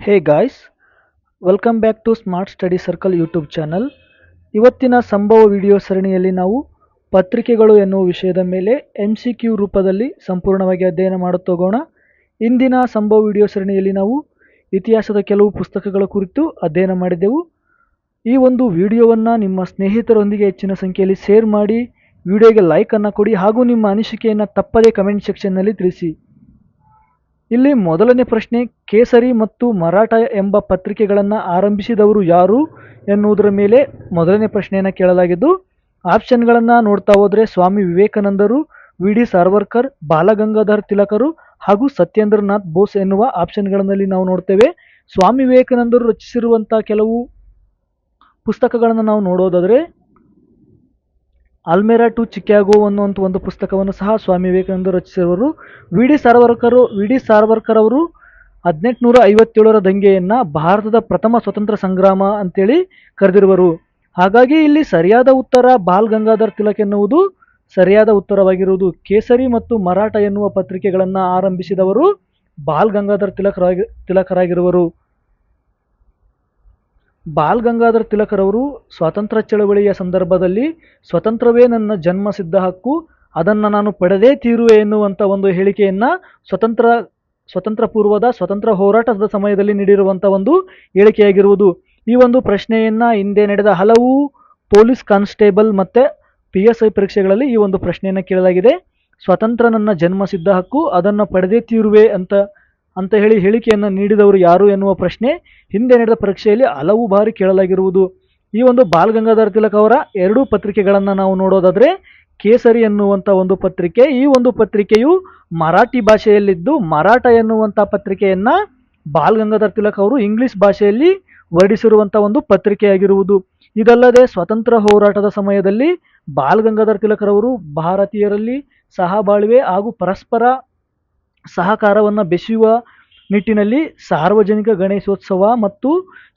Hey guys welcome back to smart study circle YouTube channel ಇವತ್ತಿನ ಸಂಭವ video ಸರಣಿಯಲ್ಲಿ ನಾವು ಪತ್ರಿಕೆಗಳು ಎನ್ನುವ ವಿಷಯದ ಮೇಲೆ ಎಂ ಸಿ ಕ್ಯೂ ರೂಪದಲ್ಲಿ ಸಂಪೂರ್ಣವಾಗಿ ಅಧ್ಯಯನ ಮಾಡುತ್ತೋಗೋಣ ಇಂದಿನ ಸಂಭವ ವಿಡಿಯೋ ಸರಣಿಯಲ್ಲಿ ನಾವು ಇತಿಹಾಸದ ಕೆಲವು ಪುಸ್ತಕಗಳ ಕುರಿತು ಅಧ್ಯಯನ ಮಾಡಿದೆವು. ಈ ಒಂದು ವಿಡಿಯೋವನ್ನು ನಿಮ್ಮ ಸ್ನೇಹಿತರೊಂದಿಗೆ ಹೆಚ್ಚಿನ ಸಂಖ್ಯೆಯಲ್ಲಿ ಶೇರ್ ಮಾಡಿ ವಿಡಿಯೋಗೆ ಲೈಕನ್ನು ಕೊಡಿ ಹಾಗೂ ನಿಮ್ಮ ಅನಿಸಿಕೆಯನ್ನು ತಪ್ಪದೇ ಕಮೆಂಟ್ ಸೆಕ್ಷನ್ನಲ್ಲಿ ತಿಳಿಸಿ. ಇಲ್ಲಿ ಮೊದಲನೇ ಪ್ರಶ್ನೆ, ಕೇಸರಿ ಮತ್ತು ಮರಾಠ ಎಂಬ ಪತ್ರಿಕೆಗಳನ್ನು ಆರಂಭಿಸಿದವರು ಯಾರು ಎನ್ನುವುದರ ಮೇಲೆ ಮೊದಲನೇ ಪ್ರಶ್ನೆಯನ್ನು ಕೇಳಲಾಗಿದ್ದು ಆಪ್ಷನ್ಗಳನ್ನು ನೋಡ್ತಾ ಹೋದರೆ ಸ್ವಾಮಿ ವಿವೇಕಾನಂದರು ವಿ ಡಿ ಸಾರ್ವರ್ಕರ್, ಬಾಲಗಂಗಾಧರ್ ತಿಲಕರು ಹಾಗೂ ಸತ್ಯೇಂದ್ರನಾಥ್ ಬೋಸ್ ಎನ್ನುವ ಆಪ್ಷನ್ಗಳಲ್ಲಿ ನಾವು ನೋಡ್ತೇವೆ. ಸ್ವಾಮಿ ವಿವೇಕಾನಂದರು ರಚಿಸಿರುವಂಥ ಕೆಲವು ಪುಸ್ತಕಗಳನ್ನು ನಾವು ನೋಡೋದಾದರೆ ಅಲ್ಮೇರಾ ಟು ಚಿಕ್ಯಾಗೋ ಅನ್ನುವಂಥ ಒಂದು ಪುಸ್ತಕವನ್ನು ಸಹ ಸ್ವಾಮಿ ವಿವೇಕಾನಂದರು ರಚಿಸಿರುವರು ವಿ ಡಿ ಸಾರ್ವರ್ಕರು ವಿ ಡಿ ಸಾರ್ವರ್ಕರ್ ಅವರು ಹದಿನೆಂಟುನೂರ ಐವತ್ತೇಳರ ದಂಗೆಯನ್ನು ಭಾರತದ ಪ್ರಥಮ ಸ್ವತಂತ್ರ ಸಂಗ್ರಾಮ ಅಂತೇಳಿ ಕರೆದಿರುವರು. ಹಾಗಾಗಿ ಇಲ್ಲಿ ಸರಿಯಾದ ಉತ್ತರ ಬಾಲ್ ಗಂಗಾಧರ್ ತಿಲಕ್ ಎನ್ನುವುದು ಸರಿಯಾದ ಉತ್ತರವಾಗಿರುವುದು. ಕೇಸರಿ ಮತ್ತು ಮರಾಠ ಎನ್ನುವ ಪತ್ರಿಕೆಗಳನ್ನು ಆರಂಭಿಸಿದವರು ಬಾಲ್ ಗಂಗಾಧರ್ ತಿಲಕರಾಗಿ ತಿಲಕರಾಗಿರುವರು. ಬಾಲ್ ಗಂಗಾಧರ್ ತಿಲಕರವರು ಸ್ವಾತಂತ್ರ್ಯ ಚಳವಳಿಯ ಸಂದರ್ಭದಲ್ಲಿ ಸ್ವತಂತ್ರವೇ ನನ್ನ ಜನ್ಮ ಸಿದ್ಧ ಹಕ್ಕು, ಅದನ್ನು ನಾನು ಪಡೆದೇ ತೀರುವೆ ಎನ್ನುವಂಥ ಒಂದು ಹೇಳಿಕೆಯನ್ನು ಸ್ವತಂತ್ರ ಸ್ವತಂತ್ರ ಪೂರ್ವದ ಸ್ವತಂತ್ರ ಹೋರಾಟದ ಸಮಯದಲ್ಲಿ ನೀಡಿರುವಂಥ ಒಂದು ಹೇಳಿಕೆಯಾಗಿರುವುದು. ಈ ಒಂದು ಪ್ರಶ್ನೆಯನ್ನು ಹಿಂದೆ ನಡೆದ ಹಲವು ಪೊಲೀಸ್ ಕಾನ್ಸ್ಟೇಬಲ್ ಮತ್ತು ಪಿ ಎಸ್ ಐ ಪರೀಕ್ಷೆಗಳಲ್ಲಿ ಈ ಒಂದು ಪ್ರಶ್ನೆಯನ್ನು ಕೇಳಲಾಗಿದೆ. ಸ್ವತಂತ್ರ ನನ್ನ ಜನ್ಮ ಸಿದ್ಧ ಹಕ್ಕು, ಅದನ್ನು ಪಡೆದೇ ತೀರುವೆ ಅಂತ ಅಂತ ಹೇಳಿ ಹೇಳಿಕೆಯನ್ನು ನೀಡಿದವರು ಯಾರು ಎನ್ನುವ ಪ್ರಶ್ನೆ ಹಿಂದೆ ನಡೆದ ಪರೀಕ್ಷೆಯಲ್ಲಿ ಹಲವು ಬಾರಿ ಕೇಳಲಾಗಿರುವುದು. ಈ ಒಂದು ಬಾಲ್ ಗಂಗಾಧರ್ ತಿಲಕ್ ಅವರ ಎರಡೂ ಪತ್ರಿಕೆಗಳನ್ನು ನಾವು ನೋಡೋದಾದರೆ ಕೇಸರಿ ಎನ್ನುವಂಥ ಒಂದು ಪತ್ರಿಕೆ, ಈ ಒಂದು ಪತ್ರಿಕೆಯು ಮರಾಠಿ ಭಾಷೆಯಲ್ಲಿದ್ದು ಮರಾಠ ಎನ್ನುವಂಥ ಪತ್ರಿಕೆಯನ್ನು ಬಾಲ್ ಗಂಗಾಧರ್ ತಿಲಕ್ ಅವರು ಇಂಗ್ಲಿಷ್ ಭಾಷೆಯಲ್ಲಿ ಹೊರಡಿಸಿರುವಂಥ ಒಂದು ಪತ್ರಿಕೆಯಾಗಿರುವುದು. ಇದಲ್ಲದೆ ಸ್ವತಂತ್ರ ಹೋರಾಟದ ಸಮಯದಲ್ಲಿ ಬಾಲ್ ಗಂಗಾಧರ್ ತಿಲಕರವರು ಭಾರತೀಯರಲ್ಲಿ ಸಹಬಾಳ್ವೆ ಹಾಗೂ ಪರಸ್ಪರ ಸಹಕಾರವನ್ನು ಬೆಸೆಯುವ ನಿಟ್ಟಿನಲ್ಲಿ ಸಾರ್ವಜನಿಕ ಗಣೇಶೋತ್ಸವ ಮತ್ತು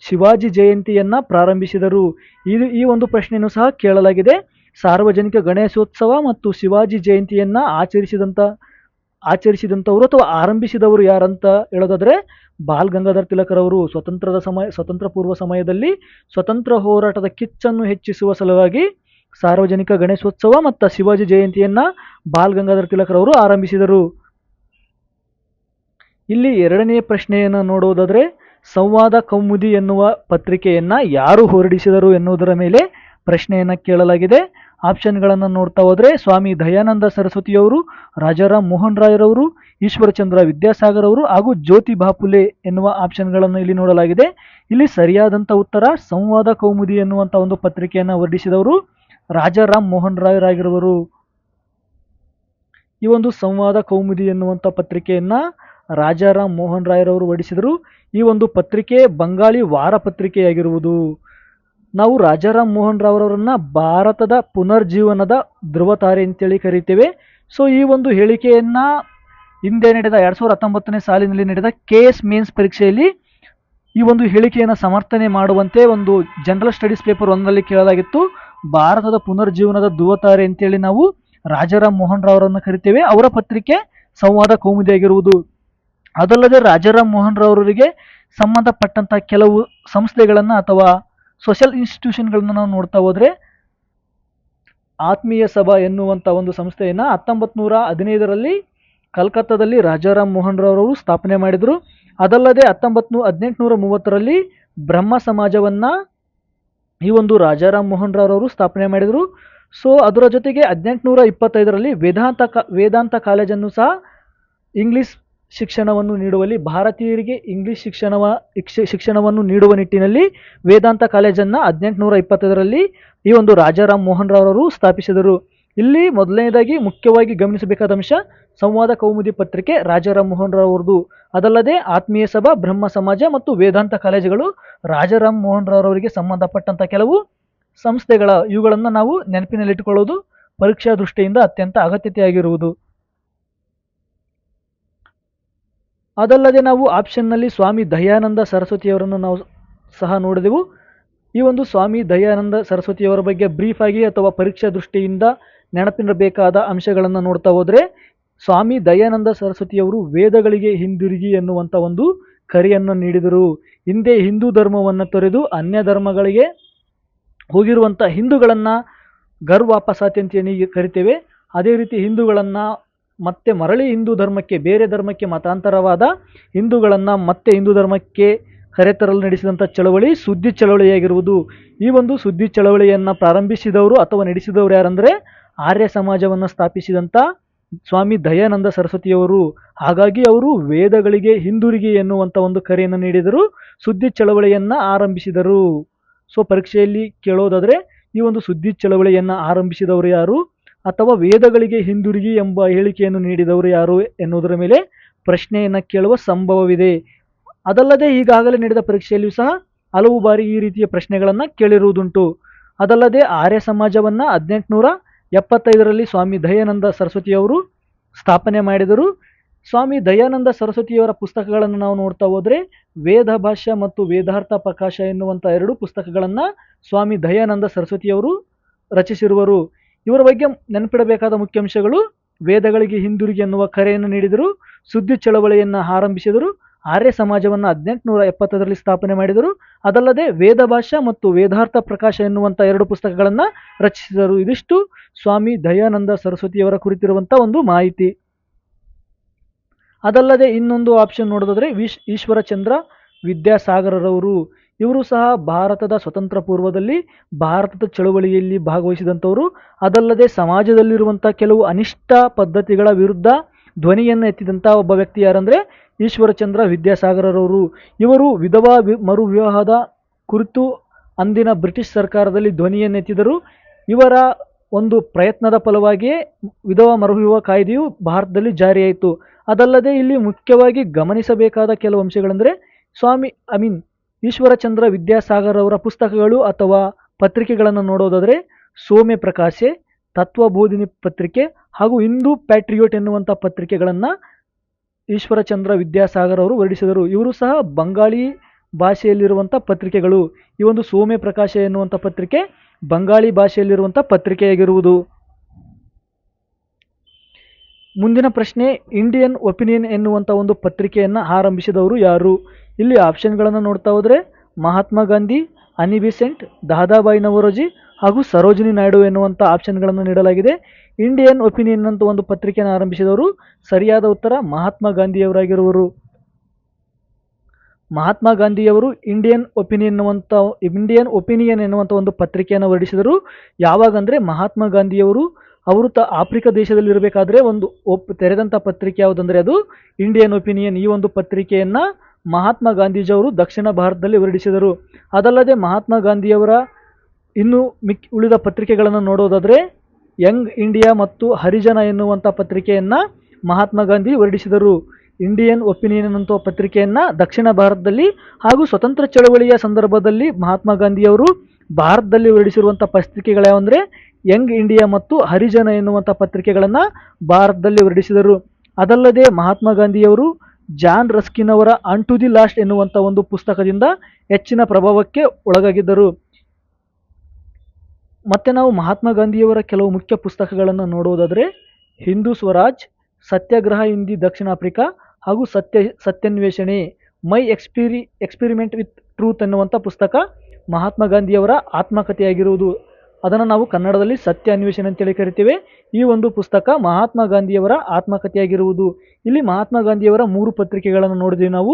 ಶಿವಾಜಿ ಜಯಂತಿಯನ್ನು ಪ್ರಾರಂಭಿಸಿದರು. ಇದು ಈ ಒಂದು ಪ್ರಶ್ನೆಯನ್ನು ಸಹ ಕೇಳಲಾಗಿದೆ. ಸಾರ್ವಜನಿಕ ಗಣೇಶೋತ್ಸವ ಮತ್ತು ಶಿವಾಜಿ ಜಯಂತಿಯನ್ನು ಆಚರಿಸಿದಂಥ ಆಚರಿಸಿದಂಥವರು ಅಥವಾ ಆರಂಭಿಸಿದವರು ಯಾರಂತ ಹೇಳೋದಾದರೆ ಬಾಲ್ ಗಂಗಾಧರ್ ತಿಲಕರವರು ಸ್ವತಂತ್ರದ ಸಮಯ, ಸ್ವತಂತ್ರ ಪೂರ್ವ ಸಮಯದಲ್ಲಿ ಸ್ವತಂತ್ರ ಹೋರಾಟದ ಕಿಚ್ಚನ್ನು ಹೆಚ್ಚಿಸುವ ಸಲುವಾಗಿ ಸಾರ್ವಜನಿಕ ಗಣೇಶೋತ್ಸವ ಮತ್ತು ಶಿವಾಜಿ ಜಯಂತಿಯನ್ನು ಬಾಲ್ ಗಂಗಾಧರ್ ತಿಲಕರವರು ಆರಂಭಿಸಿದರು. ಇಲ್ಲಿ ಎರಡನೆಯ ಪ್ರಶ್ನೆಯನ್ನು ನೋಡುವುದಾದರೆ ಸಂವಾದ ಕೌಮುದಿ ಎನ್ನುವ ಪತ್ರಿಕೆಯನ್ನು ಯಾರು ಹೊರಡಿಸಿದರು ಎನ್ನುವುದರ ಮೇಲೆ ಪ್ರಶ್ನೆಯನ್ನು ಕೇಳಲಾಗಿದೆ. ಆಪ್ಷನ್ಗಳನ್ನು ನೋಡ್ತಾ ಹೋದರೆ, ಸ್ವಾಮಿ ದಯಾನಂದ ಸರಸ್ವತಿಯವರು, ರಾಜಾರಾಮ್ ಮೋಹನ್ ರಾಯರವರು, ಈಶ್ವರಚಂದ್ರ ವಿದ್ಯಾಸಾಗರ್ ಅವರು ಹಾಗೂ ಜ್ಯೋತಿ ಬಾಪುಲೆ ಎನ್ನುವ ಆಪ್ಷನ್ಗಳನ್ನು ಇಲ್ಲಿ ನೋಡಲಾಗಿದೆ. ಇಲ್ಲಿ ಸರಿಯಾದಂಥ ಉತ್ತರ, ಸಂವಾದ ಕೌಮುದಿ ಎನ್ನುವಂಥ ಒಂದು ಪತ್ರಿಕೆಯನ್ನು ಹೊರಡಿಸಿದವರು ರಾಜಾರಾಮ್ ಮೋಹನ್ ರಾಯರಾಗಿರುವರು. ಈ ಒಂದು ಸಂವಾದ ಕೌಮುದಿ ಎನ್ನುವಂಥ ಪತ್ರಿಕೆಯನ್ನು ರಾಜಾರಾಮ್ ಮೋಹನ್ ರಾಯರವರು ಹೊರಡಿಸಿದರು ಈ ಒಂದು ಪತ್ರಿಕೆ ಬಂಗಾಳಿ ವಾರಪತ್ರಿಕೆಯಾಗಿರುವುದು ನಾವು ರಾಜಾರಾಮ್ ಮೋಹನ್ ರಾವ್ರವರನ್ನ ಭಾರತದ ಪುನರ್ಜೀವನದ ಧ್ರುವತಾರೆ ಅಂತೇಳಿ ಕರಿತೇವೆ. ಸೊ ಈ ಒಂದು ಹೇಳಿಕೆಯನ್ನು ಹಿಂದೆ ನಡೆದ ಎರಡು ಸಾವಿರದ ಹತ್ತೊಂಬತ್ತನೇ ಸಾಲಿನಲ್ಲಿ ನಡೆದ ಕೆ ಎಸ್ ಮೇನ್ಸ್ ಪರೀಕ್ಷೆಯಲ್ಲಿ ಈ ಒಂದು ಹೇಳಿಕೆಯನ್ನು ಸಮರ್ಥನೆ ಮಾಡುವಂತೆ ಒಂದು ಜನರಲ್ ಸ್ಟಡೀಸ್ ಪೇಪರ್ ಒಂದರಲ್ಲಿ ಕೇಳಲಾಗಿತ್ತು. ಭಾರತದ ಪುನರ್ಜೀವನದ ಧ್ರುವತಾರೆ ಅಂತೇಳಿ ನಾವು ರಾಜಾರಾಮ್ ಮೋಹನ್ ರಾವ್ರನ್ನು ಕರಿತೇವೆ. ಅವರ ಪತ್ರಿಕೆ ಸಂವಾದ ಕೌಮುದಿಯಾಗಿರುವುದು ಅದಲ್ಲದೆ ರಾಜಾರಾಮ್ ಮೋಹನ್ ರವರಿಗೆ ಸಂಬಂಧಪಟ್ಟಂಥ ಕೆಲವು ಸಂಸ್ಥೆಗಳನ್ನು ಅಥವಾ ಸೋಷಿಯಲ್ ಇನ್ಸ್ಟಿಟ್ಯೂಷನ್ಗಳನ್ನು ನಾವು ನೋಡ್ತಾ ಹೋದರೆ ಆತ್ಮೀಯ ಸಭಾ ಎನ್ನುವಂಥ ಒಂದು ಸಂಸ್ಥೆಯನ್ನು ಹತ್ತೊಂಬತ್ತು ನೂರ ಹದಿನೈದರಲ್ಲಿ ಕಲ್ಕತ್ತಾದಲ್ಲಿ ರಾಜಾರಾಮ್ ಮೋಹನ್ ರಾವ್ರವರು ಸ್ಥಾಪನೆ ಮಾಡಿದರು. ಅದಲ್ಲದೆ ಹತ್ತೊಂಬತ್ತು ನೂ ಹದಿನೆಂಟುನೂರ ಮೂವತ್ತರಲ್ಲಿ ಬ್ರಹ್ಮ ಸಮಾಜವನ್ನು ಈ ಒಂದು ರಾಜಾರಾಮ್ ಮೋಹನ್ ರವರು ಸ್ಥಾಪನೆ ಮಾಡಿದರು. ಸೊ ಅದರ ಜೊತೆಗೆ ಹದಿನೆಂಟುನೂರ ಇಪ್ಪತ್ತೈದರಲ್ಲಿ ವೇದಾಂತ ವೇದಾಂತ ಕಾಲೇಜನ್ನು ಸಹ ಇಂಗ್ಲಿಷ್ ಶಿಕ್ಷಣವನ್ನು ನೀಡುವಲ್ಲಿ, ಭಾರತೀಯರಿಗೆ ಇಂಗ್ಲಿಷ್ ಶಿಕ್ಷಣವ ಶಿಕ್ಷಣವನ್ನು ನೀಡುವ ನಿಟ್ಟಿನಲ್ಲಿ ವೇದಾಂತ ಕಾಲೇಜನ್ನು ಹದಿನೆಂಟುನೂರ ಇಪ್ಪತ್ತೈದರಲ್ಲಿ ಈ ಒಂದು ರಾಜಾರಾಮ್ ಮೋಹನ್ ರಾವ್ರವರು ಸ್ಥಾಪಿಸಿದರು. ಇಲ್ಲಿ ಮೊದಲನೇದಾಗಿ ಮುಖ್ಯವಾಗಿ ಗಮನಿಸಬೇಕಾದ ಅಂಶ, ಸಂವಾದ ಕೌಮುದಿ ಪತ್ರಿಕೆ ರಾಜಾರಾಮ್ ಮೋಹನ್ ರಾವ್ ಅದಲ್ಲದೆ ಆತ್ಮೀಯ ಸಭಾ, ಬ್ರಹ್ಮ ಸಮಾಜ ಮತ್ತು ವೇದಾಂತ ಕಾಲೇಜುಗಳು ರಾಜಾರಾಮ್ ಮೋಹನ್ ರಾವ್ ಅವರಿಗೆ ಸಂಬಂಧಪಟ್ಟಂಥ ಕೆಲವು ಸಂಸ್ಥೆಗಳ ಇವುಗಳನ್ನು ನಾವು ನೆನಪಿನಲ್ಲಿಟ್ಟುಕೊಳ್ಳೋದು, ಪರೀಕ್ಷಾ ದೃಷ್ಟಿಯಿಂದ ಅತ್ಯಂತ ಅಗತ್ಯತೆಯಾಗಿರುವುದು. ಅದಲ್ಲದೆ ನಾವು ಆಪ್ಷನ್ನಲ್ಲಿ ಸ್ವಾಮಿ ದಯಾನಂದ ಸರಸ್ವತಿಯವರನ್ನು ನಾವು ಸಹ ನೋಡಿದೆವು. ಈ ಒಂದು ಸ್ವಾಮಿ ದಯಾನಂದ ಸರಸ್ವತಿಯವರ ಬಗ್ಗೆ ಬ್ರೀಫಾಗಿ ಅಥವಾ ಪರೀಕ್ಷಾ ದೃಷ್ಟಿಯಿಂದ ನೆನಪಿನಬೇಕಾದ ಅಂಶಗಳನ್ನು ನೋಡ್ತಾ ಹೋದರೆ, ಸ್ವಾಮಿ ದಯಾನಂದ ಸರಸ್ವತಿಯವರು ವೇದಗಳಿಗೆ ಹಿಂದಿರುಗಿ ಎನ್ನುವಂಥ ಒಂದು ಕರೆಯನ್ನು ನೀಡಿದರು. ಹಿಂದೆ ಹಿಂದೂ ಧರ್ಮವನ್ನು ತೊರೆದು ಅನ್ಯ ಧರ್ಮಗಳಿಗೆ ಹೋಗಿರುವಂಥ ಹಿಂದೂಗಳನ್ನು ಗರ್ವಾಪಸಾತ್ಯಂತೆಯನ್ನು ಕರಿತೇವೆ. ಅದೇ ರೀತಿ ಹಿಂದೂಗಳನ್ನು ಮತ್ತೆ ಮರಳಿ ಹಿಂದೂ ಧರ್ಮಕ್ಕೆ, ಬೇರೆ ಧರ್ಮಕ್ಕೆ ಮತಾಂತರವಾದ ಹಿಂದೂಗಳನ್ನು ಮತ್ತೆ ಹಿಂದೂ ಧರ್ಮಕ್ಕೆ ಕರೆತರಲು ನಡೆಸಿದಂಥ ಚಳವಳಿ ಸುದ್ದಿ ಚಳವಳಿಯಾಗಿರುವುದು. ಈ ಒಂದು ಸುದ್ದಿ ಚಳವಳಿಯನ್ನು ಪ್ರಾರಂಭಿಸಿದವರು ಅಥವಾ ನಡೆಸಿದವರು ಯಾರಂದರೆ ಆರ್ಯ ಸಮಾಜವನ್ನು ಸ್ಥಾಪಿಸಿದಂಥ ಸ್ವಾಮಿ ದಯಾನಂದ ಸರಸ್ವತಿಯವರು. ಹಾಗಾಗಿ ಅವರು ವೇದಗಳಿಗೆ ಹಿಂದುರಿಗೆ ಎನ್ನುವಂಥ ಒಂದು ಕರೆಯನ್ನು ನೀಡಿದರು, ಸುದ್ದಿ ಚಳವಳಿಯನ್ನು ಆರಂಭಿಸಿದರು. ಸೊ ಪರೀಕ್ಷೆಯಲ್ಲಿ ಕೇಳೋದಾದರೆ ಈ ಒಂದು ಸುದ್ದಿ ಚಳವಳಿಯನ್ನು ಆರಂಭಿಸಿದವರು ಯಾರು? ಅಥವಾ ವೇದಗಳಿಗೆ ಹಿಂದಿರುಗಿ ಎಂಬ ಹೇಳಿಕೆಯನ್ನು ನೀಡಿದವರು ಯಾರು ಎನ್ನುವುದರ ಮೇಲೆ ಪ್ರಶ್ನೆಯನ್ನು ಕೇಳುವ ಸಂಭವವಿದೆ. ಅದಲ್ಲದೆ ಈಗಾಗಲೇ ನಡೆದ ಪರೀಕ್ಷೆಯಲ್ಲಿಯೂ ಸಹ ಹಲವು ಬಾರಿ ಈ ರೀತಿಯ ಪ್ರಶ್ನೆಗಳನ್ನು ಕೇಳಿರುವುದುಂಟು. ಅದಲ್ಲದೆ ಆರ್ಯ ಸಮಾಜವನ್ನು ಹದಿನೆಂಟುನೂರ ಎಪ್ಪತ್ತೈದರಲ್ಲಿ ಸ್ವಾಮಿ ದಯಾನಂದ ಸರಸ್ವತಿಯವರು ಸ್ಥಾಪನೆ ಮಾಡಿದರು. ಸ್ವಾಮಿ ದಯಾನಂದ ಸರಸ್ವತಿಯವರ ಪುಸ್ತಕಗಳನ್ನು ನಾವು ನೋಡ್ತಾ ಹೋದರೆ ವೇದ ಭಾಷ್ಯ ಮತ್ತು ವೇದಾರ್ಥ ಪ್ರಕಾಶ ಎನ್ನುವಂಥ ಎರಡು ಪುಸ್ತಕಗಳನ್ನು ಸ್ವಾಮಿ ದಯಾನಂದ ಸರಸ್ವತಿಯವರು ರಚಿಸಿರುವರು. ಇವರ ಬಗ್ಗೆ ನೆನಪಿಡಬೇಕಾದ ಮುಖ್ಯಾಂಶಗಳು ವೇದಗಳಿಗೆ ಹಿಂದಿರುಗಿ ಎನ್ನುವ ಕರೆಯನ್ನು ನೀಡಿದರು, ಸುದ್ದಿ ಚಳವಳಿಯನ್ನು ಆರಂಭಿಸಿದರು, ಆರ್ಯ ಸಮಾಜವನ್ನು ಹದಿನೆಂಟುನೂರ ಎಪ್ಪತ್ತರಲ್ಲಿ ಸ್ಥಾಪನೆ ಮಾಡಿದರು. ಅದಲ್ಲದೆ ವೇದ ಭಾಷಾ ಮತ್ತು ವೇದಾರ್ಥ ಪ್ರಕಾಶ ಎನ್ನುವಂಥ ಎರಡು ಪುಸ್ತಕಗಳನ್ನು ರಚಿಸಿದರು. ಇದಿಷ್ಟು. ಸ್ವಾಮಿ ದಯಾನಂದ ಸರಸ್ವತಿಯವರ ಕುರಿತಿರುವಂಥ ಒಂದು ಮಾಹಿತಿ. ಅದಲ್ಲದೆ ಇನ್ನೊಂದು ಆಪ್ಷನ್ ನೋಡೋದಾದರೆ ವಿಶ್ ಈಶ್ವರಚಂದ್ರ ವಿದ್ಯಾಸಾಗರರವರು ಇವರು ಸಹ ಭಾರತದ ಸ್ವತಂತ್ರ ಪೂರ್ವದಲ್ಲಿ ಭಾರತದ ಚಳುವಳಿಯಲ್ಲಿ ಭಾಗವಹಿಸಿದಂಥವರು. ಅದಲ್ಲದೆ ಸಮಾಜದಲ್ಲಿರುವಂಥ ಕೆಲವು ಅನಿಷ್ಟ ಪದ್ಧತಿಗಳ ವಿರುದ್ಧ ಧ್ವನಿಯನ್ನು ಎತ್ತಿದಂಥ ಒಬ್ಬ ವ್ಯಕ್ತಿ ಯಾರಂದರೆ ಈಶ್ವರಚಂದ್ರ ವಿದ್ಯಾಸಾಗರರವರು. ಇವರು ವಿಧವಾ ಮರು ವಿವಾಹದ ಕುರಿತು ಅಂದಿನ ಬ್ರಿಟಿಷ್ ಸರ್ಕಾರದಲ್ಲಿ ಧ್ವನಿಯನ್ನೆತ್ತಿದರು ಇವರ ಒಂದು ಪ್ರಯತ್ನದ ಫಲವಾಗಿಯೇ ವಿಧವಾ ಮರುವಿವಾಹ ಕಾಯ್ದೆಯು ಭಾರತದಲ್ಲಿ ಜಾರಿಯಾಯಿತು. ಅದಲ್ಲದೆ ಇಲ್ಲಿ ಮುಖ್ಯವಾಗಿ ಗಮನಿಸಬೇಕಾದ ಕೆಲವು ಅಂಶಗಳೆಂದರೆ, ಸ್ವಾಮಿ, ಐ ಮೀನ್ ಈಶ್ವರಚಂದ್ರ ವಿದ್ಯಾಸಾಗರ್ ಅವರ ಪುಸ್ತಕಗಳು ಅಥವಾ ಪತ್ರಿಕೆಗಳನ್ನು ನೋಡೋದಾದರೆ ಸೋಮ್ಯ ಪ್ರಕಾಶೆ, ತತ್ವಬೋಧಿನಿ ಪತ್ರಿಕೆ ಹಾಗೂ ಹಿಂದೂ ಪ್ಯಾಟ್ರಿಯೋಟ್ ಎನ್ನುವಂಥ ಪತ್ರಿಕೆಗಳನ್ನು ಈಶ್ವರಚಂದ್ರ ವಿದ್ಯಾಸಾಗರ್ ಅವರು ಹೊರಡಿಸಿದರು. ಇವರು ಸಹ ಬಂಗಾಳಿ ಭಾಷೆಯಲ್ಲಿರುವಂಥ ಪತ್ರಿಕೆಗಳು. ಈ ಒಂದು ಸೋಮ್ಯ ಪ್ರಕಾಶ ಎನ್ನುವಂಥ ಪತ್ರಿಕೆ ಬಂಗಾಳಿ ಭಾಷೆಯಲ್ಲಿರುವಂಥ ಪತ್ರಿಕೆಯಾಗಿರುವುದು. ಮುಂದಿನ ಪ್ರಶ್ನೆ, ಇಂಡಿಯನ್ ಒಪಿನಿಯನ್ ಎನ್ನುವಂಥ ಒಂದು ಪತ್ರಿಕೆಯನ್ನು ಆರಂಭಿಸಿದವರು ಯಾರು? ಇಲ್ಲಿ ಆಪ್ಷನ್ಗಳನ್ನು ನೋಡ್ತಾ ಹೋದರೆ ಮಹಾತ್ಮ ಗಾಂಧಿ, ಅನಿಬಿಸೆಂಟ್, ದಾದಾಬಾಯಿ ನವರೋಜಿ ಹಾಗೂ ಸರೋಜಿನಿ ನಾಯ್ಡು ಎನ್ನುವಂಥ ಆಪ್ಷನ್ಗಳನ್ನು ನೀಡಲಾಗಿದೆ. ಇಂಡಿಯನ್ ಒಪಿನಿಯನ್ ಅಂತ ಒಂದು ಪತ್ರಿಕೆಯನ್ನು ಆರಂಭಿಸಿದವರು ಸರಿಯಾದ ಉತ್ತರ ಮಹಾತ್ಮ ಗಾಂಧಿಯವರಾಗಿರುವರು. ಮಹಾತ್ಮ ಗಾಂಧಿಯವರು ಇಂಡಿಯನ್ ಒಪಿನಿಯನ್ ಎನ್ನುವಂಥ ಇಂಡಿಯನ್ ಒಪಿನಿಯನ್ ಎನ್ನುವಂಥ ಒಂದು ಪತ್ರಿಕೆಯನ್ನು ಹೊರಡಿಸಿದರು. ಯಾವಾಗ ಅಂದರೆ ಮಹಾತ್ಮ ಗಾಂಧಿಯವರು ಅವರು ತ ಆಫ್ರಿಕಾ ದೇಶದಲ್ಲಿರಬೇಕಾದ್ರೆ ಒಂದು ಒಪ್ ತೆರೆದಂಥ ಪತ್ರಿಕೆ ಯಾವುದಂದರೆ ಅದು ಇಂಡಿಯನ್ ಒಪಿನಿಯನ್ ಈ ಒಂದು ಪತ್ರಿಕೆಯನ್ನು ಮಹಾತ್ಮ ಗಾಂಧೀಜಿಯವರು ದಕ್ಷಿಣ ಭಾರತದಲ್ಲಿ ಹೊರಡಿಸಿದರು. ಅದಲ್ಲದೆ ಮಹಾತ್ಮ ಗಾಂಧಿಯವರ ಇನ್ನು ಮಿಕ್ ಉಳಿದ ಪತ್ರಿಕೆಗಳನ್ನು ನೋಡೋದಾದರೆ ಯಂಗ್ ಇಂಡಿಯಾ ಮತ್ತು ಹರಿಜನ ಎನ್ನುವಂಥ ಪತ್ರಿಕೆಯನ್ನು ಮಹಾತ್ಮ ಗಾಂಧಿ ಹೊರಡಿಸಿದರು. ಇಂಡಿಯನ್ ಒಪಿನಿಯನ್ ಅಂತ ಪತ್ರಿಕೆಯನ್ನು ದಕ್ಷಿಣ ಭಾರತದಲ್ಲಿ ಹಾಗೂ ಸ್ವತಂತ್ರ ಚಳವಳಿಯ ಸಂದರ್ಭದಲ್ಲಿ ಮಹಾತ್ಮ ಗಾಂಧಿಯವರು ಭಾರತದಲ್ಲಿ ಹೊರಡಿಸಿರುವಂಥ ಪತ್ರಿಕೆಗಳು ಯಾವಂದರೆ ಯಂಗ್ ಇಂಡಿಯಾ ಮತ್ತು ಹರಿಜನ ಎನ್ನುವಂಥ ಪತ್ರಿಕೆಗಳನ್ನು ಭಾರತದಲ್ಲಿ ಹೊರಡಿಸಿದರು. ಅದಲ್ಲದೆ ಮಹಾತ್ಮ ಗಾಂಧಿಯವರು ಜಾನ್ ರಸ್ಕಿನ್ ಅವರ ಅನ್ ಟು ದಿ ಲಾಸ್ಟ್ ಎನ್ನುವಂಥ ಒಂದು ಪುಸ್ತಕದಿಂದ ಹೆಚ್ಚಿನ ಪ್ರಭಾವಕ್ಕೆ ಒಳಗಾಗಿದ್ದರು. ಮತ್ತೆ ನಾವು ಮಹಾತ್ಮ ಗಾಂಧಿಯವರ ಕೆಲವು ಮುಖ್ಯ ಪುಸ್ತಕಗಳನ್ನು ನೋಡುವುದಾದರೆ ಹಿಂದೂ ಸ್ವರಾಜ್, ಸತ್ಯಾಗ್ರಹ ಹಿಂದಿ ದಕ್ಷಿಣ ಆಫ್ರಿಕಾ ಹಾಗೂ ಸತ್ಯ, ಸತ್ಯಾನ್ವೇಷಣೆ, ಮೈ ಎಕ್ಸ್ಪಿರಿ, ಎಕ್ಸ್ಪಿರಿಮೆಂಟ್ ವಿತ್ ಟ್ರೂತ್ ಎನ್ನುವಂಥ ಪುಸ್ತಕ ಮಹಾತ್ಮ ಗಾಂಧಿಯವರ ಆತ್ಮಕಥೆಯಾಗಿರುವುದು. ಅದನ್ನು ನಾವು ಕನ್ನಡದಲ್ಲಿ ಸತ್ಯ ಅನ್ವೇಷಣೆ ಅಂತೇಳಿ ಕರಿತೇವೆ. ಈ ಒಂದು ಪುಸ್ತಕ ಮಹಾತ್ಮ ಗಾಂಧಿಯವರ ಆತ್ಮಕಥೆಯಾಗಿರುವುದು. ಇಲ್ಲಿ ಮಹಾತ್ಮ ಗಾಂಧಿಯವರ ಮೂರು ಪತ್ರಿಕೆಗಳನ್ನು ನೋಡಿದ್ವಿ ನಾವು.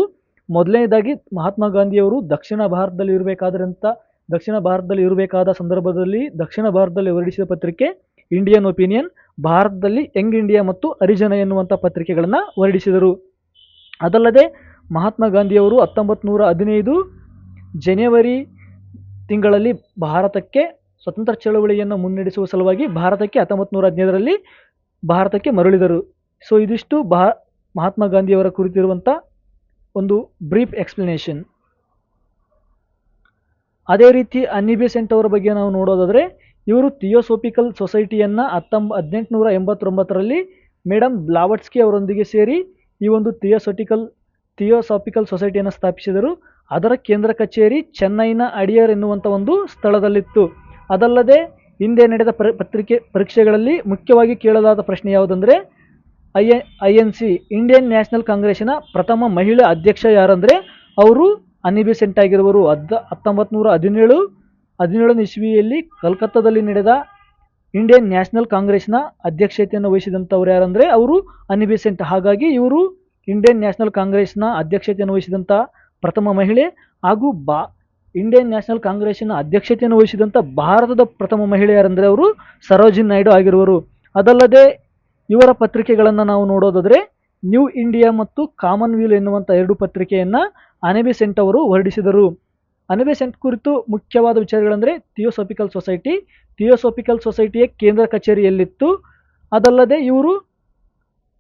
ಮೊದಲನೇದಾಗಿ ಮಹಾತ್ಮ ಗಾಂಧಿಯವರು ದಕ್ಷಿಣ ಭಾರತದಲ್ಲಿ ಇರಬೇಕಾದ್ರಂಥ ದಕ್ಷಿಣ ಭಾರತದಲ್ಲಿ ಇರಬೇಕಾದ ಸಂದರ್ಭದಲ್ಲಿ ದಕ್ಷಿಣ ಭಾರತದಲ್ಲಿ ಹೊರಡಿಸಿದ ಪತ್ರಿಕೆ ಇಂಡಿಯನ್ ಒಪಿನಿಯನ್ ಭಾರತದಲ್ಲಿ ಯಂಗ್ ಇಂಡಿಯಾ ಮತ್ತು ಅರಿಜನ ಎನ್ನುವಂಥ ಪತ್ರಿಕೆಗಳನ್ನು ಹೊರಡಿಸಿದರು. ಅದಲ್ಲದೆ ಮಹಾತ್ಮ ಗಾಂಧಿಯವರು ಹತ್ತೊಂಬತ್ತು ನೂರ ಹದಿನೈದು ಜನವರಿ ತಿಂಗಳಲ್ಲಿ ಭಾರತಕ್ಕೆ ಸ್ವತಂತ್ರ ಚಳವಳಿಯನ್ನು ಮುನ್ನಡೆಸುವ ಸಲುವಾಗಿ ಭಾರತಕ್ಕೆ ಹತ್ತೊಂಬತ್ತು ನೂರ ಹದಿನೈದರಲ್ಲಿ ಭಾರತಕ್ಕೆ ಮರಳಿದರು. ಸೊ ಇದಿಷ್ಟು ಬಾ, ಮಹಾತ್ಮ ಗಾಂಧಿಯವರ ಕುರಿತಿರುವಂಥ ಒಂದು ಬ್ರೀಫ್ ಎಕ್ಸ್ಪ್ಲನೇಷನ್ ಅದೇ ರೀತಿ ಅನ್ನಿ ಬೆಸೆಂಟ್ ಅವರ ಬಗ್ಗೆ ನಾವು ನೋಡೋದಾದರೆ, ಇವರು ಥಿಯೋಸೋಫಿಕಲ್ ಸೊಸೈಟಿಯನ್ನು ಹತ್ತೊಂಬ ಹದಿನೆಂಟುನೂರ ಎಂಬತ್ತೊಂಬತ್ತರಲ್ಲಿ ಮೇಡಮ್ ಬ್ಲಾವಟ್ಸ್ಕಿ ಅವರೊಂದಿಗೆ ಸೇರಿ ಈ ಒಂದು ಥಿಯೋಸೋಟಿಕಲ್, ಥಿಯೋಸಾಫಿಕಲ್ ಸೊಸೈಟಿಯನ್ನು ಸ್ಥಾಪಿಸಿದರು. ಅದರ ಕೇಂದ್ರ ಕಚೇರಿ ಚೆನ್ನೈನ ಅಡಿಯರ್ ಎನ್ನುವಂಥ ಒಂದು ಸ್ಥಳದಲ್ಲಿತ್ತು. ಅದಲ್ಲದೆ ಹಿಂದೆ ನಡೆದ ಪತ್ರಿಕೆ ಪರೀಕ್ಷೆಗಳಲ್ಲಿ ಮುಖ್ಯವಾಗಿ ಕೇಳಲಾದ ಪ್ರಶ್ನೆ ಯಾವುದಂದರೆ, I A, I N C Indian National ಕಾಂಗ್ರೆಸ್ನ ಪ್ರಥಮ ಮಹಿಳಾ ಅಧ್ಯಕ್ಷ ಯಾರಂದರೆ, ಅವರು ಅನಿಬೆಸೆಂಟ್ ಆಗಿರುವರು. ಹದ್ ಹತ್ತೊಂಬತ್ತು ನೂರ ಹದಿನೇಳು, ಹದಿನೇಳನೇ ಇಸ್ವಿಯಲ್ಲಿ ಕಲ್ಕತ್ತಾದಲ್ಲಿ ನಡೆದ ಇಂಡಿಯನ್ ನ್ಯಾಷನಲ್ ಕಾಂಗ್ರೆಸ್ನ ಅಧ್ಯಕ್ಷತೆಯನ್ನು ವಹಿಸಿದಂಥವ್ರು ಯಾರಂದರೆ, ಅವರು ಅನಿಬೆಸೆಂಟ್ ಹಾಗಾಗಿ ಇವರು ಇಂಡಿಯನ್ ನ್ಯಾಷನಲ್ ಕಾಂಗ್ರೆಸ್ನ ಅಧ್ಯಕ್ಷತೆಯನ್ನು ವಹಿಸಿದಂಥ ಪ್ರಥಮ ಮಹಿಳೆ ಹಾಗೂ ಬಾ ಇಂಡಿಯನ್ ನ್ಯಾಷನಲ್ ಕಾಂಗ್ರೆಸ್ಸಿನ ಅಧ್ಯಕ್ಷತೆಯನ್ನು ವಹಿಸಿದಂಥ ಭಾರತದ ಪ್ರಥಮ ಮಹಿಳೆಯರೆಂದರೆ ಅವರು ಸರೋಜಿನಿ ನಾಯ್ಡು ಆಗಿರುವರು. ಅದಲ್ಲದೆ ಇವರ ಪತ್ರಿಕೆಗಳನ್ನು ನಾವು ನೋಡೋದಾದರೆ ನ್ಯೂ ಇಂಡಿಯಾ ಮತ್ತು ಕಾಮನ್ವೆಲ್ ಎನ್ನುವಂಥ ಎರಡು ಪತ್ರಿಕೆಯನ್ನು ಅನಿಬೆಸೆಂಟ್ ಅವರು ಹೊರಡಿಸಿದರು. ಅನಿಬೆಸೆಂಟ್ ಕುರಿತು ಮುಖ್ಯವಾದ ವಿಚಾರಗಳೆಂದರೆ ಥಿಯೋಸೋಫಿಕಲ್ ಸೊಸೈಟಿ ಥಿಯೋಸೋಫಿಕಲ್ ಸೊಸೈಟಿಯ ಕೇಂದ್ರ ಕಚೇರಿಯಲ್ಲಿತ್ತು. ಅದಲ್ಲದೆ ಇವರು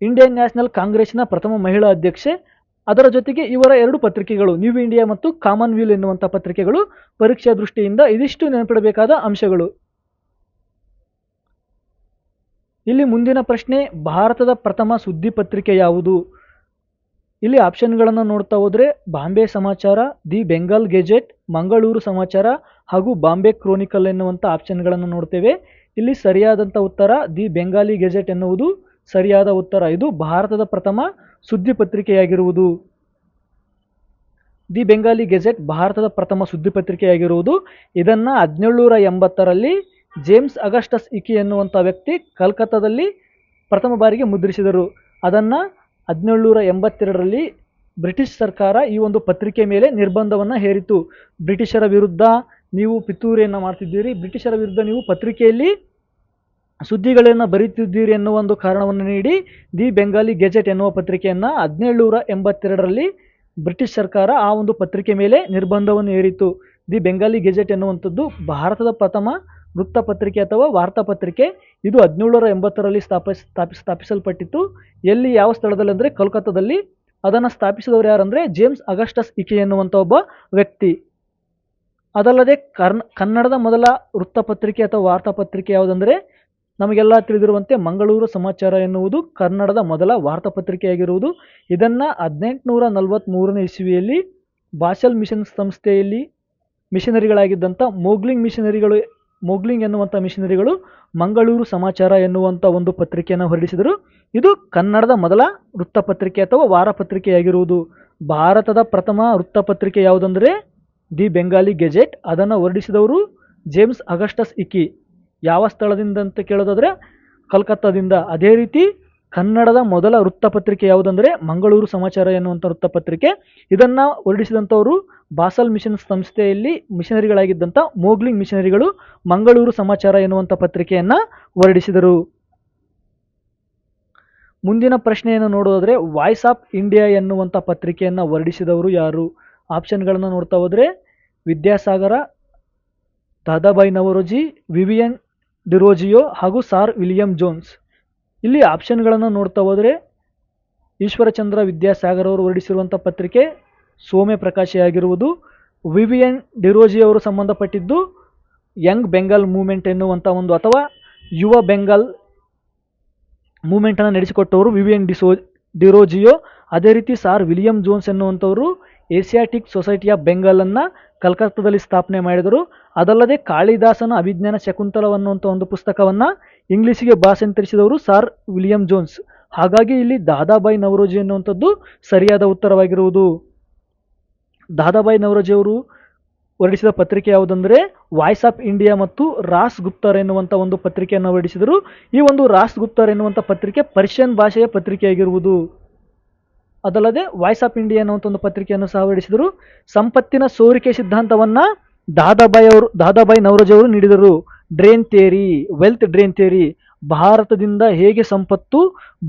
ಇಂಡಿಯನ್ ನ್ಯಾಷನಲ್ ಕಾಂಗ್ರೆಸ್ನ ಪ್ರಥಮ ಮಹಿಳಾ ಅಧ್ಯಕ್ಷೆ ಅದರ ಜೊತೆಗೆ ಇವರ ಎರಡು ಪತ್ರಿಕೆಗಳು ನ್ಯೂ ಇಂಡಿಯಾ ಮತ್ತು ಕಾಮನ್ ವೀಲ್ ಎನ್ನುವಂಥ ಪತ್ರಿಕೆಗಳು ಪರೀಕ್ಷಾ ದೃಷ್ಟಿಯಿಂದ ಇದಿಷ್ಟು ನೆನಪಿಡಬೇಕಾದ ಅಂಶಗಳು. ಇಲ್ಲಿ ಮುಂದಿನ ಪ್ರಶ್ನೆ, ಭಾರತದ ಪ್ರಥಮ ಸುದ್ದಿ ಪತ್ರಿಕೆ ಯಾವುದು? ಇಲ್ಲಿ ಆಪ್ಷನ್ಗಳನ್ನು ನೋಡ್ತಾ ಹೋದರೆ, ಬಾಂಬೆ ಸಮಾಚಾರ, ದಿ ಬೆಂಗಾಲ್ ಗೆಜೆಟ್, ಮಂಗಳೂರು ಸಮಾಚಾರ ಹಾಗೂ ಬಾಂಬೆ ಕ್ರೋನಿಕಲ್ ಎನ್ನುವಂಥ ಆಪ್ಷನ್ಗಳನ್ನು ನೋಡ್ತೇವೆ. ಇಲ್ಲಿ ಸರಿಯಾದಂಥ ಉತ್ತರ, ದಿ ಬೆಂಗಾಲಿ ಗೆಜೆಟ್ ಎನ್ನುವುದು ಸರಿಯಾದ ಉತ್ತರ. ಇದು ಭಾರತದ ಪ್ರಥಮ ಸುದ್ದಿ ಪತ್ರಿಕೆಯಾಗಿರುವುದು ದಿ ಬೆಂಗಾಲಿ ಗೆಜೆಟ್, ಭಾರತದ ಪ್ರಥಮ ಸುದ್ದಿ ಪತ್ರಿಕೆಯಾಗಿರುವುದು. ಇದನ್ನು ಹದಿನೇಳುನೂರ ಎಂಬತ್ತರಲ್ಲಿ ಜೇಮ್ಸ್ ಅಗಸ್ಟಸ್ ಇಕಿ ಎನ್ನುವಂಥ ವ್ಯಕ್ತಿ ಕಲ್ಕತ್ತಾದಲ್ಲಿ ಪ್ರಥಮ ಬಾರಿಗೆ ಮುದ್ರಿಸಿದರು. ಅದನ್ನು ಹದಿನೇಳುನೂರ ಎಂಬತ್ತೆರಡರಲ್ಲಿ ಬ್ರಿಟಿಷ್ ಸರ್ಕಾರ ಈ ಒಂದು ಪತ್ರಿಕೆ ಮೇಲೆ ನಿರ್ಬಂಧವನ್ನು ಹೇರಿತು. ಬ್ರಿಟಿಷರ ವಿರುದ್ಧ ನೀವು ಪಿತೂರಿಯನ್ನು ಮಾಡ್ತಿದ್ದೀರಿ. ಬ್ರಿಟಿಷರ ವಿರುದ್ಧ ನೀವು ಪತ್ರಿಕೆಯಲ್ಲಿ ಸುದ್ದಿಗಳನ್ನು ಬರೀತಿದ್ದೀರಿ ಎನ್ನುವ ಒಂದು ಕಾರಣವನ್ನು ನೀಡಿ ದಿ ಬೆಂಗಾಲಿ ಗೆಜೆಟ್ ಎನ್ನುವ ಪತ್ರಿಕೆಯನ್ನು ಹದಿನೇಳುನೂರ ಎಂಬತ್ತೆರಡರಲ್ಲಿ ಬ್ರಿಟಿಷ್ ಸರ್ಕಾರ ಆ ಒಂದು ಪತ್ರಿಕೆ ಮೇಲೆ ನಿರ್ಬಂಧವನ್ನು ಹೇರಿತು ದಿ ಬೆಂಗಾಲಿ ಗೆಜೆಟ್ ಎನ್ನುವಂಥದ್ದು ಭಾರತದ ಪ್ರಥಮ ವೃತ್ತಪತ್ರಿಕೆ ಅಥವಾ ವಾರ್ತಾಪತ್ರಿಕೆ ಇದು ಹದಿನೇಳರ ಎಂಬತ್ತರಲ್ಲಿ ಸ್ಥಾಪಿಸ್ ಸ್ಥಾಪಿ, ಸ್ಥಾಪಿಸಲ್ಪಟ್ಟಿತ್ತು. ಎಲ್ಲಿ ಯಾವ ಸ್ಥಳದಲ್ಲಿ ಅಂದರೆ ಕೋಲ್ಕತ್ತಾದಲ್ಲಿ ಅದನ್ನು ಸ್ಥಾಪಿಸಿದವರು ಯಾರಂದರೆ ಜೇಮ್ಸ್ ಅಗಸ್ಟಸ್ ಇಕೆ ಎನ್ನುವಂಥ ಒಬ್ಬ ವ್ಯಕ್ತಿ. ಅದಲ್ಲದೆ ಕರ್ನ, ಕನ್ನಡದ ಮೊದಲ ವೃತ್ತಪತ್ರಿಕೆ ಅಥವಾ ವಾರ್ತಾಪತ್ರಿಕೆ ಯಾವುದಂದರೆ ನಮಗೆಲ್ಲ ತಿಳಿದಿರುವಂತೆ ಮಂಗಳೂರು ಸಮಾಚಾರ ಎನ್ನುವುದು ಕನ್ನಡದ ಮೊದಲ ವಾರ್ತಾಪತ್ರಿಕೆಯಾಗಿರುವುದು. ಇದನ್ನು ಹದಿನೆಂಟುನೂರ ನಲವತ್ತ್ಮೂರನೇ ಇಸ್ವಿಯಲ್ಲಿ ಬಾಷಲ್ ಮಿಷನ್ ಸಂಸ್ಥೆಯಲ್ಲಿ ಮಿಷನರಿಗಳಾಗಿದ್ದಂಥ ಮೋಗ್ಲಿಂಗ್ ಮಿಷನರಿಗಳು, ಮೋಗ್ಲಿಂಗ್ ಎನ್ನುವಂಥ ಮಿಷನರಿಗಳು ಮಂಗಳೂರು ಸಮಾಚಾರ ಎನ್ನುವಂಥ ಒಂದು ಪತ್ರಿಕೆಯನ್ನು ಹೊರಡಿಸಿದರು. ಇದು ಕನ್ನಡದ ಮೊದಲ ವೃತ್ತಪತ್ರಿಕೆ ಅಥವಾ ವಾರಪತ್ರಿಕೆಯಾಗಿರುವುದು. ಭಾರತದ ಪ್ರಥಮ ವೃತ್ತಪತ್ರಿಕೆ ಯಾವುದಂದರೆ ದಿ ಬೆಂಗಾಲಿ ಗೆಜೆಟ್, ಅದನ್ನು ಹೊರಡಿಸಿದವರು ಜೇಮ್ಸ್ ಅಗಸ್ಟಸ್ ಇಕಿ. ಯಾವ ಸ್ಥಳದಿಂದ ಅಂತ ಕೇಳೋದಾದರೆ ಕಲ್ಕತ್ತಾದಿಂದ. ಅದೇ ರೀತಿ ಕನ್ನಡದ ಮೊದಲ ವೃತ್ತಪತ್ರಿಕೆ ಯಾವುದಂದರೆ ಮಂಗಳೂರು ಸಮಾಚಾರ ಎನ್ನುವಂಥ ವೃತ್ತಪತ್ರಿಕೆ. ಇದನ್ನು ಹೊರಡಿಸಿದಂಥವರು ಬಾಸಲ್ ಮಿಷನ್ ಸಂಸ್ಥೆಯಲ್ಲಿ ಮಿಷನರಿಗಳಾಗಿದ್ದಂಥ ಮೋಗ್ಲಿಂಗ್ ಮಿಷನರಿಗಳು ಮಂಗಳೂರು ಸಮಾಚಾರ ಎನ್ನುವಂಥ ಪತ್ರಿಕೆಯನ್ನು ಹೊರಡಿಸಿದರು. ಮುಂದಿನ ಪ್ರಶ್ನೆಯನ್ನು ನೋಡೋದಾದರೆ ವಾಯ್ಸ್ ಆಫ್ ಇಂಡಿಯಾ ಎನ್ನುವಂಥ ಪತ್ರಿಕೆಯನ್ನು ಹೊರಡಿಸಿದವರು ಯಾರು? ಆಪ್ಷನ್ಗಳನ್ನು ನೋಡ್ತಾ ಹೋದರೆ ವಿದ್ಯಾಸಾಗರ, ದಾದಾಬಾಯಿ ನವರೋಜಿ ವಿವಿಯನ್ ಡಿರೋಜಿಯೋ ಹಾಗೂ ಸಾರ್ ವಿಲಿಯಂ ಜೋನ್ಸ್. ಇಲ್ಲಿ ಆಪ್ಷನ್ಗಳನ್ನು ನೋಡ್ತಾ ಹೋದರೆ, ಈಶ್ವರಚಂದ್ರ ವಿದ್ಯಾಸಾಗರ್ ಅವರು ಹೊರಡಿಸಿರುವಂಥ ಪತ್ರಿಕೆ ಸೋಮೆ ಪ್ರಕಾಶಿಯಾಗಿರುವುದು, ವಿವಿಯನ್ ಡಿರೋಜಿ ಅವರು ಸಂಬಂಧಪಟ್ಟಿದ್ದು, ಯಂಗ್ ಬೆಂಗಾಲ್ ಮೂಮೆಂಟ್ ಎನ್ನುವಂಥ ಒಂದು ಅಥವಾ ಯುವ ಬೆಂಗಾಲ್ ಮೂಮೆಂಟನ್ನು ನಡೆಸಿಕೊಟ್ಟವರು ವಿವಿಯನ್ ಡಿಸೋ, ಡಿರೋಜಿಯೋ. ಅದೇ ರೀತಿ ಸಾರ್ ವಿಲಿಯಂ ಜೋನ್ಸ್ ಎನ್ನುವಂಥವರು ಏಸಿಯಾಟಿಕ್ ಸೊಸೈಟಿ ಆಫ್ ಬೆಂಗಾಲನ್ನು ಕಲ್ಕತ್ತಾದಲ್ಲಿ ಸ್ಥಾಪನೆ ಮಾಡಿದರು. ಅದಲ್ಲದೆ ಕಾಳಿದಾಸನ ಅಭಿಜ್ಞಾನ ಶಕುಂತಲವನ್ನುವಂಥ ಒಂದು ಪುಸ್ತಕವನ್ನು ಇಂಗ್ಲೀಷಿಗೆ ಭಾಷಾಂತರಿಸಿದವರು ಸಾರ್ ವಿಲಿಯಂ ಜೋನ್ಸ್. ಹಾಗಾಗಿ ಇಲ್ಲಿ ದಾದಾಬಾಯಿ ನವರೋಜಿ ಎನ್ನುವಂಥದ್ದು ಸರಿಯಾದ ಉತ್ತರವಾಗಿರುವುದು. ದಾದಾಬಾಯಿ ನವರೋಜಿ ಅವರು ಹೊರಡಿಸಿದ ಪತ್ರಿಕೆ ಯಾವುದಂದರೆ ವಾಯ್ಸ್ ಆಫ್ ಇಂಡಿಯಾ ಮತ್ತು ರಾಸ್ ಗುಪ್ತರ್ ಎನ್ನುವಂಥ ಒಂದು ಪತ್ರಿಕೆಯನ್ನು ಹೊರಡಿಸಿದರು. ಈ ಒಂದು ರಾಸ್ ಗುಪ್ತರ್ ಎನ್ನುವಂಥ ಪತ್ರಿಕೆ ಪರ್ಷಿಯನ್ ಭಾಷೆಯ ಪತ್ರಿಕೆಯಾಗಿರುವುದು. ಅದಲ್ಲದೆ ವಾಯ್ಸ್ ಆಫ್ ಇಂಡಿಯಾ ಅನ್ನುವಂಥ ಒಂದು ಪತ್ರಿಕೆಯನ್ನು ಸಹ ಹೊರಡಿಸಿದರು. ಸಂಪತ್ತಿನ ಸೋರಿಕೆ ಸಿದ್ಧಾಂತವನ್ನು ದಾದಾಬಾಯಿ ಅವರು, ದಾದಾಬಾಯಿ ನವರೋಜಿ ಅವರು ನೀಡಿದರು. Drain theory wealth drain theory ಭಾರತದಿಂದ ಹೇಗೆ ಸಂಪತ್ತು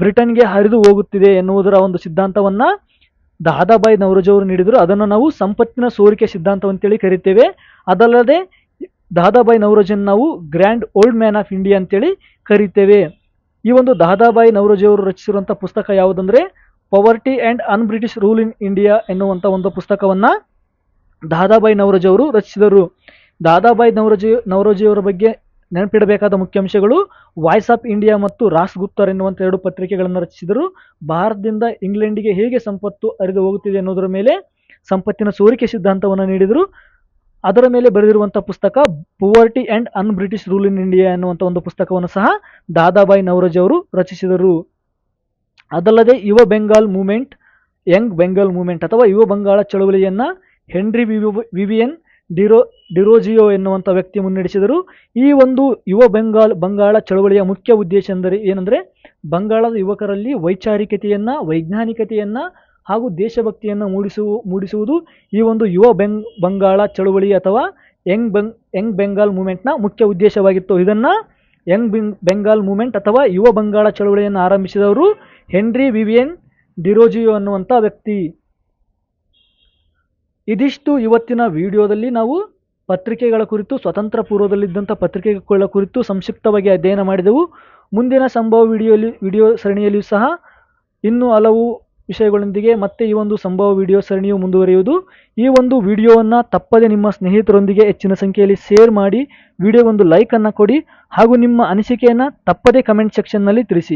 ಬ್ರಿಟನ್ಗೆ ಹರಿದು ಹೋಗುತ್ತಿದೆ ಎನ್ನುವುದರ ಒಂದು ಸಿದ್ಧಾಂತವನ್ನು ದಾದಾಬಾಯಿ ನವರೋಜಿ ಅವರು ನೀಡಿದರು. ಅದನ್ನು ನಾವು ಸಂಪತ್ತಿನ ಸೋರಿಕೆ ಸಿದ್ಧಾಂತ ಅಂತೇಳಿ ಕರಿತೇವೆ. ಅದಲ್ಲದೆ ದಾದಾಬಾಯಿ ನವರೋಜಿಯನ್ನು ನಾವು grand old man of India ಅಂತೇಳಿ ಕರಿತೇವೆ. ಈ ಒಂದು ದಾದಾಬಾಯಿ ನವರೋಜಿ ಅವರು ರಚಿಸಿರುವಂಥ ಪುಸ್ತಕ ಯಾವುದಂದರೆ poverty and un British rule in India ಎನ್ನುವಂಥ ಒಂದು ಪುಸ್ತಕವನ್ನು ದಾದಾಬಾಯಿ ನವರೋಜಿ ಅವರು ರಚಿಸಿದರು. ದಾದಾಬಾಯಿ ನವರೋಜಿ, ನವರೋಜಿಯವರ ಬಗ್ಗೆ ನೆನಪಿಡಬೇಕಾದ ಮುಖ್ಯಾಂಶಗಳು ವಾಯ್ಸ್ ಆಫ್ ಇಂಡಿಯಾ ಮತ್ತು ರಾಸ್ ಗುಪ್ತರ್ ಎನ್ನುವಂಥ ಎರಡು ಪತ್ರಿಕೆಗಳನ್ನು ರಚಿಸಿದರು. ಭಾರತದಿಂದ ಇಂಗ್ಲೆಂಡಿಗೆ ಹೇಗೆ ಸಂಪತ್ತು ಅರಿದು ಹೋಗುತ್ತಿದೆ ಅನ್ನೋದರ ಮೇಲೆ ಸಂಪತ್ತಿನ ಸೋರಿಕೆ ಸಿದ್ಧಾಂತವನ್ನು ನೀಡಿದರು. ಅದರ ಮೇಲೆ ಬರೆದಿರುವಂಥ ಪುಸ್ತಕ poverty and un British rule in India ಎನ್ನುವಂಥ ಒಂದು ಪುಸ್ತಕವನ್ನು ಸಹ ದಾದಾಬಾಯಿ ನವರೋಜಿ ಅವರು ರಚಿಸಿದರು. ಅದಲ್ಲದೆ ಯುವ Bengal movement, Young Bengal movement ಅಥವಾ ಯುವ ಬಂಗಾಳ ಚಳವಳಿಯನ್ನು ಹೆನ್ರಿ ವಿವಿ- ವಿವಿಯನ್ ಡಿರೋ ಡಿರೋಜಿಯೋ ಎನ್ನುವಂಥ ವ್ಯಕ್ತಿ ಮುನ್ನಡೆಸಿದರು. ಈ ಒಂದು ಯುವ ಬೆಂಗಾಲ್ ಬಂಗಾಳ ಚಳವಳಿಯ ಮುಖ್ಯ ಉದ್ದೇಶ ಎಂದರೆ ಏನಂದರೆ ಬಂಗಾಳದ ಯುವಕರಲ್ಲಿ ವೈಚಾರಿಕತೆಯನ್ನು, ವೈಜ್ಞಾನಿಕತೆಯನ್ನು ಹಾಗೂ ದೇಶಭಕ್ತಿಯನ್ನು ಮೂಡಿಸು ಮೂಡಿಸುವುದು ಈ ಒಂದು ಯುವ ಬೆಂಗ್ ಬಂಗಾಳ ಚಳವಳಿ ಅಥವಾ ಯಂಗ್ ಬೆಂಗ್ ಯಂಗ್ ಬೆಂಗಾಲ್ ಮೂಮೆಂಟ್ನ ಮುಖ್ಯ ಉದ್ದೇಶವಾಗಿತ್ತು. ಇದನ್ನು ಯಂಗ್ ಬೆಂಗ್ ಬೆಂಗಾಲ್ ಮೂಮೆಂಟ್ ಅಥವಾ ಯುವ ಬಂಗಾಳ ಚಳವಳಿಯನ್ನು ಆರಂಭಿಸಿದವರು ಹೆನ್ರಿ ವಿವಿಯನ್ ಡಿರೋಜಿಯೋ ಅನ್ನುವಂಥ ವ್ಯಕ್ತಿ. ಇದಿಷ್ಟು ಇವತ್ತಿನ ವಿಡಿಯೋದಲ್ಲಿ ನಾವು ಪತ್ರಿಕೆಗಳ ಕುರಿತು, ಸ್ವತಂತ್ರ ಪೂರ್ವದಲ್ಲಿದ್ದಂಥ ಪತ್ರಿಕೆಗಳ ಕುರಿತು ಸಂಕ್ಷಿಪ್ತವಾಗಿ ಅಧ್ಯಯನ ಮಾಡಿದೆವು. ಮುಂದಿನ ಸಂಭವ ವಿಡಿಯೋಲಿ, ವಿಡಿಯೋ ಸರಣಿಯಲ್ಲಿಯೂ ಸಹ ಇನ್ನೂ ಹಲವು ವಿಷಯಗಳೊಂದಿಗೆ ಮತ್ತೆ ಈ ಒಂದು ಸಂಭವ ವಿಡಿಯೋ ಸರಣಿಯು ಮುಂದುವರಿಯುವುದು. ಈ ಒಂದು ವಿಡಿಯೋವನ್ನು ತಪ್ಪದೆ ನಿಮ್ಮ ಸ್ನೇಹಿತರೊಂದಿಗೆ ಹೆಚ್ಚಿನ ಸಂಖ್ಯೆಯಲ್ಲಿ ಶೇರ್ ಮಾಡಿ ವಿಡಿಯೋ ಒಂದು ಲೈಕನ್ನು ಕೊಡಿ ಹಾಗೂ ನಿಮ್ಮ ಅನಿಸಿಕೆಯನ್ನು ತಪ್ಪದೆ ಕಮೆಂಟ್ ಸೆಕ್ಷನ್ನಲ್ಲಿ ತಿಳಿಸಿ.